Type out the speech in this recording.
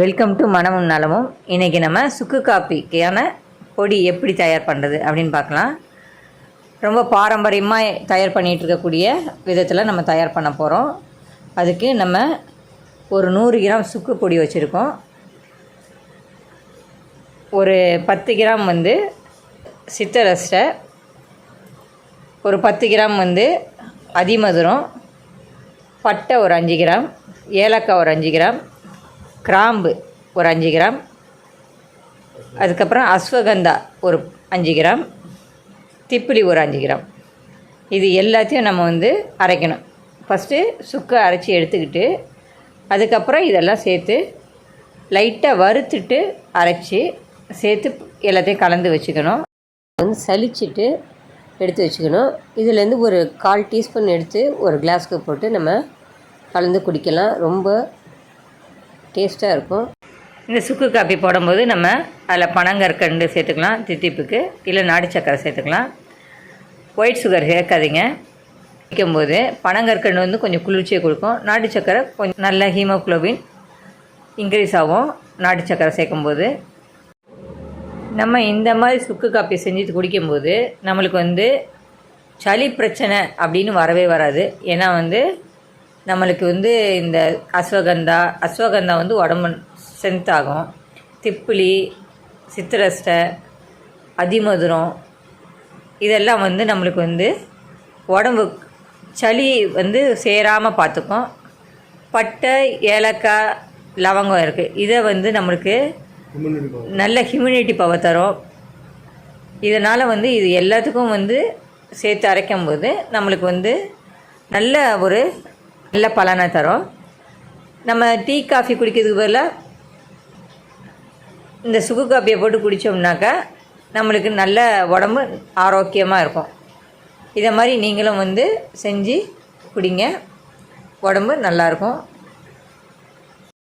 Welcome to மனமும் நலமும். இன்றைக்கி நம்ம சுக்கு காப்பிக்கான பொடி எப்படி தயார் பண்ணுறது அப்படின்னு பார்க்கலாம். ரொம்ப பாரம்பரியமாக தயார் பண்ணிகிட்டு இருக்கக்கூடிய விதத்தில் நம்ம தயார் பண்ண போகிறோம் அதுக்கு நம்ம ஒரு நூறு கிராம் சுக்கு பொடி வச்சுருக்கோம். ஒரு பத்து கிராம் வந்து சித்தரசை ஒரு பத்து கிராம் வந்து அதிமதுரம் பட்டை ஒரு அஞ்சு கிராம் ஏலக்காய் ஒரு அஞ்சு கிராம் கிராம்பு ஒரு அஞ்சு கிராம். அதுக்கப்புறம் அஸ்வகந்தா ஒரு அஞ்சு கிராம். திப்பிலி ஒரு அஞ்சு கிராம். இது எல்லாத்தையும் நம்ம வந்து அரைக்கணும். ஃபஸ்ட்டு சுக்கை அரைச்சி எடுத்துக்கிட்டு அதுக்கப்புறம் இதெல்லாம் சேர்த்து லைட்டாக வறுத்துட்டு அரைச்சி சேர்த்து எல்லாத்தையும் கலந்து வச்சுக்கணும். வந்து சலிச்சிட்டு எடுத்து வச்சுக்கணும். இதுலேருந்து ஒரு கால் டீஸ்பூன் எடுத்து ஒரு கிளாஸ்க்கு போட்டு நம்ம கலந்து குடிக்கலாம். ரொம்ப டேஸ்ட்டாக இருக்கும். இந்த சுக்கு காப்பி போடும்போது நம்ம அதில் பனங்கற்கண்டு சேர்த்துக்கலாம் தித்திப்புக்கு. இல்லை நாட்டு சக்கரை சேர்த்துக்கலாம். ஒயிட் சுகர் சேர்க்காதீங்க. வைக்கும்போது பனங்கற்கண்டு வந்து கொஞ்சம் குளிர்ச்சியை கொடுக்கும். நாட்டு சக்கரை கொஞ்சம் நல்ல ஹீமோக்ளோபின் இன்க்ரீஸ் ஆகும் நாட்டு சக்கரை சேர்க்கும்போது. நம்ம இந்த மாதிரி சுக்கு காப்பி செஞ்சு குடிக்கும்போது நம்மளுக்கு வந்து சளி பிரச்சனை அப்படின்னு வரவே வராது. ஏன்னா வந்து நம்மளுக்கு வந்து இந்த அஸ்வகந்தா அஸ்வகந்தா வந்து உடம்பு ஸ்ட்ரென்த் ஆகும். திப்பிலி சித்திரஸ்டை அதிமதுரம் இதெல்லாம் வந்து நம்மளுக்கு வந்து உடம்பு சளி வந்து சேராமல் பார்த்துக்கும். பட்டை ஏலக்காய் லவங்கம் இருக்குது இதை வந்து நம்மளுக்கு நல்ல ஹியூமினிட்டி பவர் தரும். இதனால் வந்து இது எல்லாத்துக்கும் வந்து சேர்த்து அரைக்கும் போது நம்மளுக்கு வந்து நல்ல ஒரு நல்ல பலனை தரும். நம்ம டீ காஃபி குடிக்கிறதுக்கு பதிலாக இந்த சுக்கு காஃபியை போட்டு குடித்தோம்னாக்கா நம்மளுக்கு நல்ல உடம்பு ஆரோக்கியமாக இருக்கும். இதை மாதிரி நீங்களும் வந்து செஞ்சு குடிங்க. உடம்பு நல்லாயிருக்கும்